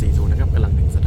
4 0นะครับกำลังหนึ่ส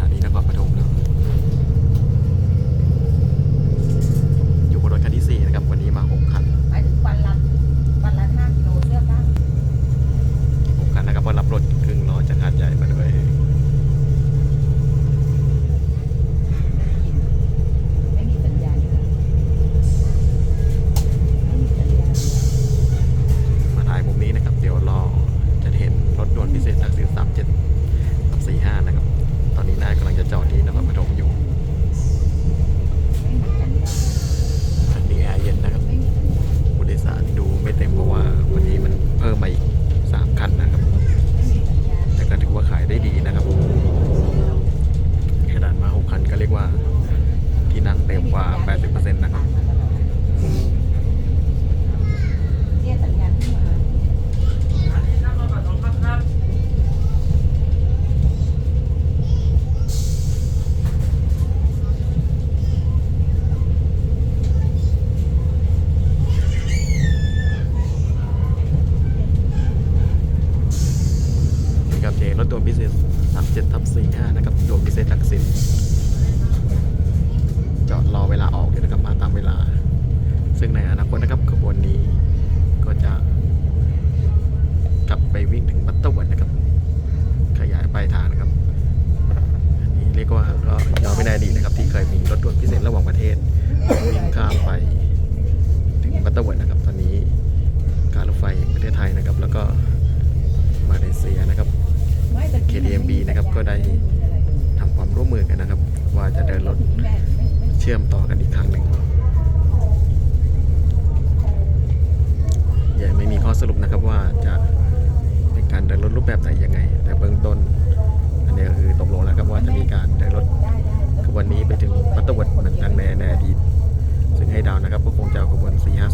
็ตัวพิเศษ37ทับ45นะครับตัวพิเศษทักษิณจอดรอเวลาออกอยู่นะครับ ชื่อมต่อกันอีกครั้งหนึ่งยังไม่มีข้อสรุปนะครับว่าจะเป็นการเดินรถรูปแบบไหนยังไง แต่เบื้องต้น อันนี้ก็คือตกลงแล้วครับว่าจะมีการเดินรถขบวนนี้ไปถึงปัตตวัดเหมือนกันแนอดีตซึ่งให้ดาวนะครับก็คงจะขบวน4 5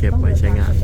เก็บไว้ใช้งาน